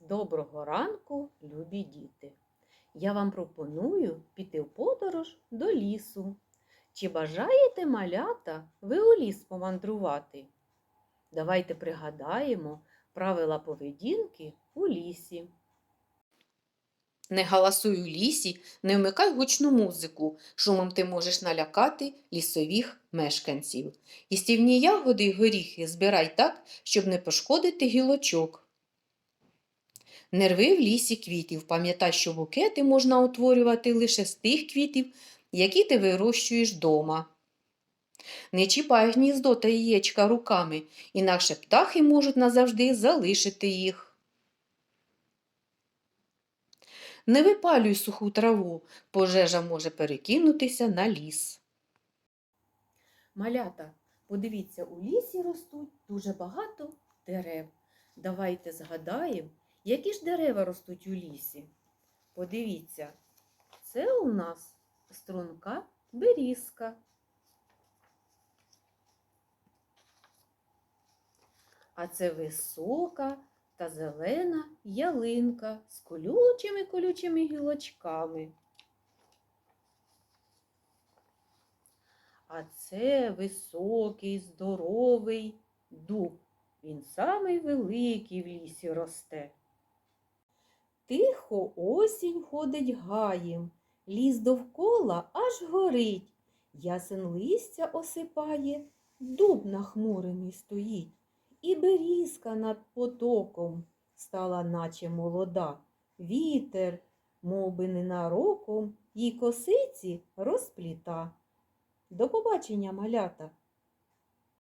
Доброго ранку, любі діти! Я вам пропоную піти в подорож до лісу. Чи бажаєте малята ви у ліс помандрувати? Давайте пригадаємо правила поведінки у лісі. Не галасуй у лісі, не вмикай гучну музику. Шумом ти можеш налякати лісових мешканців. Їстівні ягоди й горіхи збирай так, щоб не пошкодити гілочок. Не рви в лісі квітів. Пам'ятай, що букети можна утворювати лише з тих квітів, які ти вирощуєш дома. Не чіпай гніздо та яєчка руками, інакше птахи можуть назавжди залишити їх. Не випалюй суху траву, пожежа може перекинутися на ліс. Малята, подивіться, у лісі ростуть дуже багато дерев. Давайте згадаємо, які ж дерева ростуть у лісі. Подивіться, це у нас струнка берізка. А це висока та зелена ялинка з колючими колючими гілочками. А це високий, здоровий дуб. Він самий великий в лісі росте. Тихо осінь ходить гаєм, ліс довкола аж горить. Ясен листя осипає, дуб нахмурений стоїть, і берізка над потоком стала, наче молода. Вітер, мов би ненароком, їй косиці розпліта. До побачення, малята!